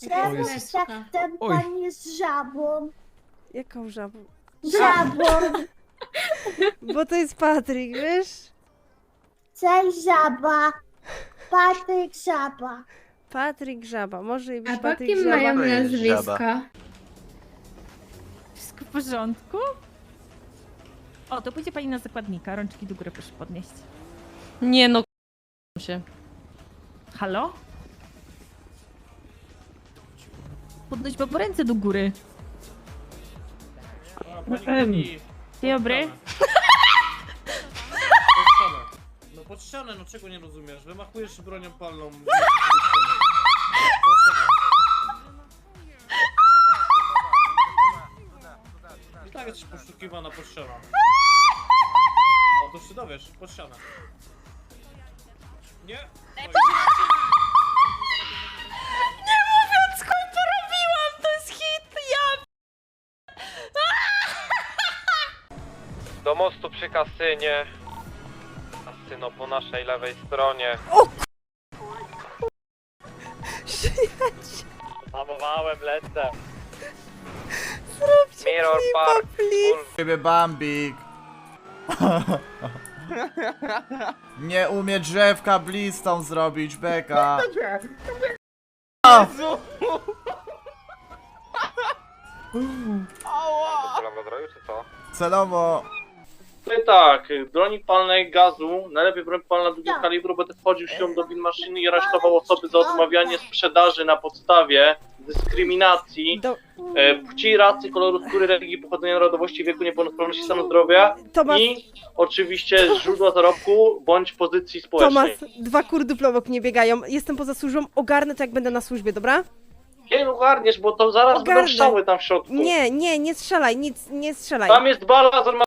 Ten, Jezus. ten, ten Oj. pan jest żabą. Jaką żabą? Żabą. Bo to jest Patryk, wiesz? Cześć żaba. Patryk żaba. Patryk Żaba, może i być A po Patryk kim Żaba. mają To jest nazwisko? Wszystko w porządku? O, to pójdzie pani na zakładnika. Rączki do góry proszę podnieść. Nie no, się. Halo? Podnoś babo ręce do góry. Dzień dobry. Pod ścianę. No pod ścianę, no czego nie rozumiesz? Wymachujesz bronią palną. Pod ścianę. I tak jesteś poszukiwana pod ścianą. O, to się dowiesz, pod ścianę. Nie? Oj. Do mostu przy kasynie. Kasyno po naszej lewej stronie. Hamowałem, lecę. Mirror Park. full Ciebie Bambik. Nie umie drzewka blistą zrobić, beka. Celowo zrobił, czy co? Celowo. No i tak, broni palnej gazu, najlepiej broń palna drugiego Tak. kalibru, będę wchodził siłą do win maszyny i aresztował osoby za odmawianie sprzedaży na podstawie dyskryminacji Do... e, płci, rasy, koloru skóry, religii, pochodzenia narodowości, wieku, niepełnosprawności, stanu zdrowia i oczywiście źródła zarobku bądź pozycji społecznej. Tomasz, dwa kurdy obok mnie biegają. Jestem poza służbą, ogarnę to jak będę na służbie, dobra? Nie ogarniesz, bo to zaraz Ogarnę. będą strzały tam w środku. Nie, nie, nie strzelaj, nic, nie strzelaj. Tam jest balast, on ma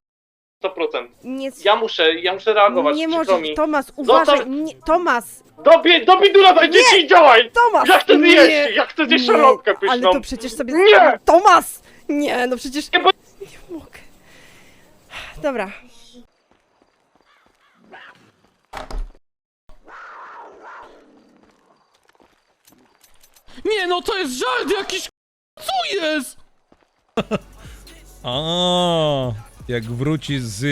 100%. Nie, Ja muszę, ja muszę reagować, nie przykro możesz, mi. Tomas, uważaj, Zostaw- nie, Tomas, Dobie, do bidula dojdziecie i działaj! Tomas! Jak chcę nie, jeść, jak chcę zjeść nie, szalotkę Ale pyszną. to przecież sobie... Nie! Tomas! Nie, no przecież... Nie, bo- Nie mogę. Dobra. Nie no, to jest żart jakiś Co jest? A, jak wróci z...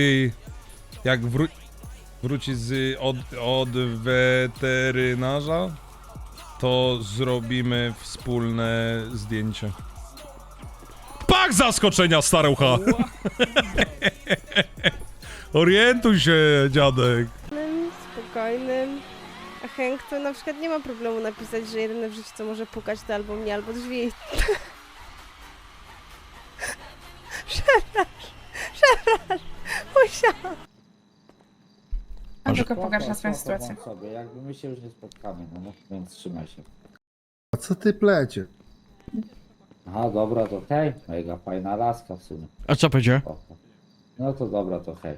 Jak wró... wróci z od, od weterynarza, to zrobimy wspólne zdjęcie. Pak zaskoczenia, starucha! Orientuj się, dziadek. Spokojnym. A Henk to na przykład nie ma problemu napisać, że jedyne w życiu co może pukać to albo mnie, albo drzwi. przepraszam, musiałam. On tylko pogarsza swoją sytuację. sobie, jakby my się już nie spotkamy, no, no więc trzymaj się. A co ty plecie? Aha, dobra, to hej, mega fajna laska w sumie. A co będzie? Spoko. No to dobra, to hej.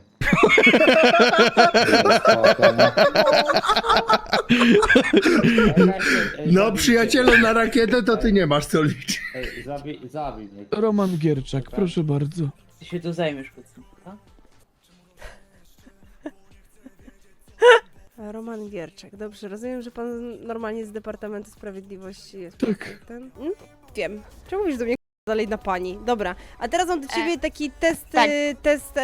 Spoko, no. Ej, ej, No zabij- przyjacielu, na rakietę to ty nie masz co liczyć. Ej, zabij, zabij mnie. Roman Gierczak, proszę bardzo. Ty się tu zajmiesz pod Roman Gierczak, dobrze, rozumiem, że pan normalnie z Departamentu Sprawiedliwości jest Tak. ten? Hmm? Wiem. Czemu mówisz do mnie dalej na pani? Dobra, a teraz mam do ciebie taki test, tak. e, test, e,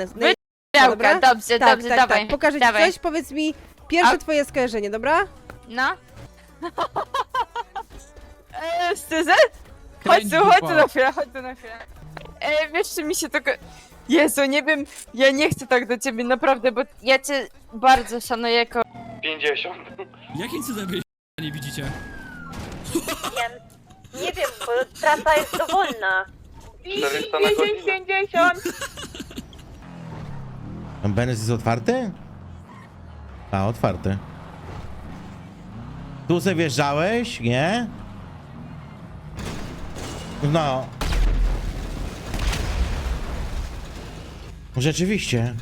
e, Wy- Dobra. Dobrze, tak, dobrze, tak, dawaj. tak, pokażę ci dawaj. coś, powiedz mi pierwsze A- twoje skojarzenie, dobra? No. Eee, szczerze? Chodź tu, chodź tu na chwilę, chodź tu na chwilę. Eee, wiesz, czy mi się tego... Jezu, nie wiem, ja nie chcę tak do ciebie, naprawdę, bo ja cię bardzo szanuję jako... 50. Jakim cudem wy nie widzicie? Nie wiem, bo trasa jest dowolna. 400 na godzinę. 50! Benz jest otwarty? A, otwarty. Tu sobie wjeżdżałeś, nie? No. Rzeczywiście.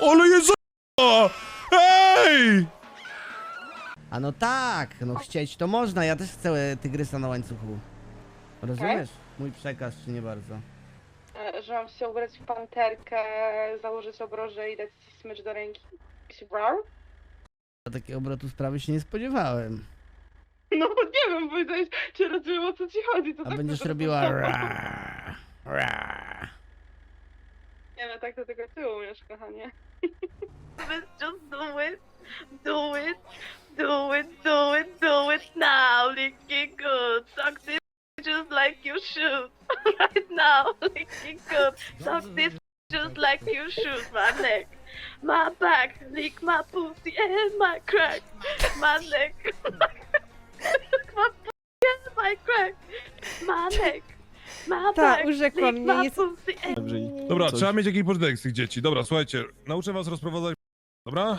Ale jest. Ej! A no tak, no chcieć to można, ja też chcę tygrysa na łańcuchu. Rozumiesz? Mój przekaz, czy nie bardzo? że mam się ubrać w panterkę, założyć obroże i dać ci smycz do ręki. Wow? Takiego obrotu sprawy się nie spodziewałem. No bo nie wiem, powiedziałeś, czy rozumiem o co ci chodzi. To A tak będziesz to robiła ra, ra. Nie no, tak to tylko ty umiesz, kochanie. Just do it, do it, do it, do it, do it now, lick it good, suck this just like you should, right now, lick it good, suck this just like you should, my neck, my back, lick my pussy and my crack, my neck, pussy and my crack, my neck, my back, lick my pussy and Dobra, trzeba mieć jakiś pożytek z tych dzieci. Dobra, słuchajcie, nauczę was rozprowadzać... Dobra?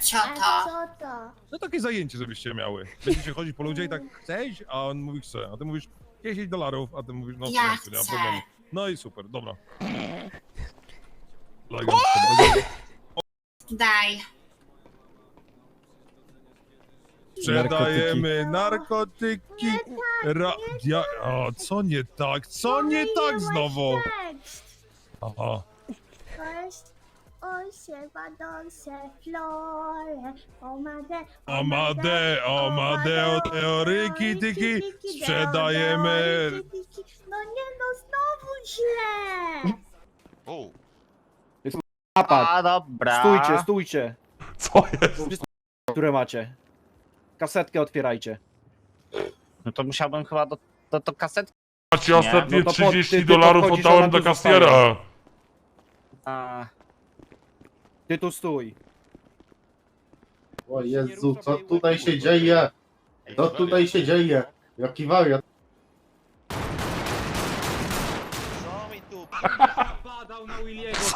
Co to? Co to? No takie zajęcie, żebyście miały. Będziecie chodzić po ludzie i tak chcesz, a on mówi chce. A ty mówisz 10 dolarów, a ty mówisz no Ja chcę, nie ma chcę. problemu. No i super, dobra. Like, Daj. Sprzedajemy narkotyki. Ra... Ja... O, co nie tak? Co nie tak znowu? Aha. First, osiema donse flore, omade, Amade, Amadeo, teoryki, tyki, sprzedajemy... No nie no, znowu źle! A dobra. Stójcie, stójcie. Co jest? Które macie? Kasetkę otwierajcie. No to musiałbym chyba do, do, do kasety. Macie ostatnie No to po- 30 ty- ty dolarów podchodzisz, oddałem a do tu kastiera. A, Ty tu stój. O Jezu, co tutaj się dzieje? Co tutaj się dzieje? Jaki wariat? Padał na Williego.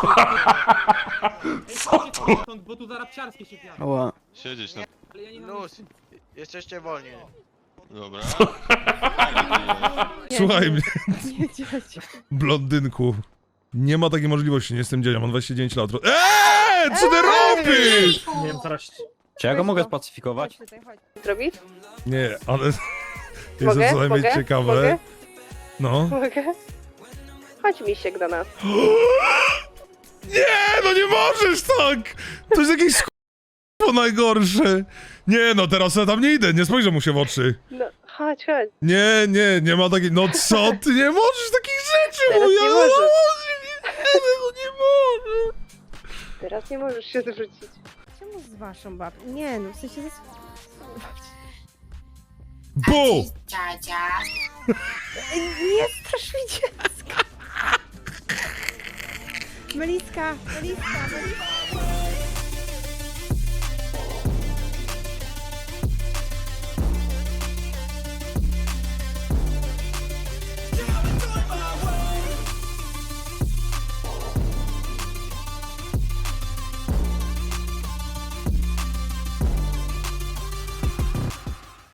Co to? Bo tu zarabciarskie się. Ała. Siedzieć na... Ale ja nie Luz, jesteście wolni. Dobra. Słuchaj mnie, Nie, dzieci. blondynku. Nie ma takiej możliwości, nie jestem dzieniem, mam 29 lat. Eee, co ty robisz? Nie wiem, zaraz... Czy ja go mogę spacyfikować? Chodź tutaj, chodź. Zrobić? Nie, ale jest to co najmniej Mogę? ciekawe. Mogę? No. Mogę? Chodź misiek do nas. Nie, no nie możesz tak! To jest jakieś sk***o najgorsze. Nie, no teraz ja tam nie idę, nie spojrzę mu się w oczy. No, chodź, chodź. Nie, nie, nie ma takiej, no co ty, nie możesz takich rzeczy, Teraz bo ja nie no, możesz. nie, no nie możesz. Teraz nie możesz się zwrócić. Czemu z waszą babcią? Nie no, w sensie ze Bu! Dziadzia. Nie strasz mi dziecka. Meliska, Meliska, Meliska.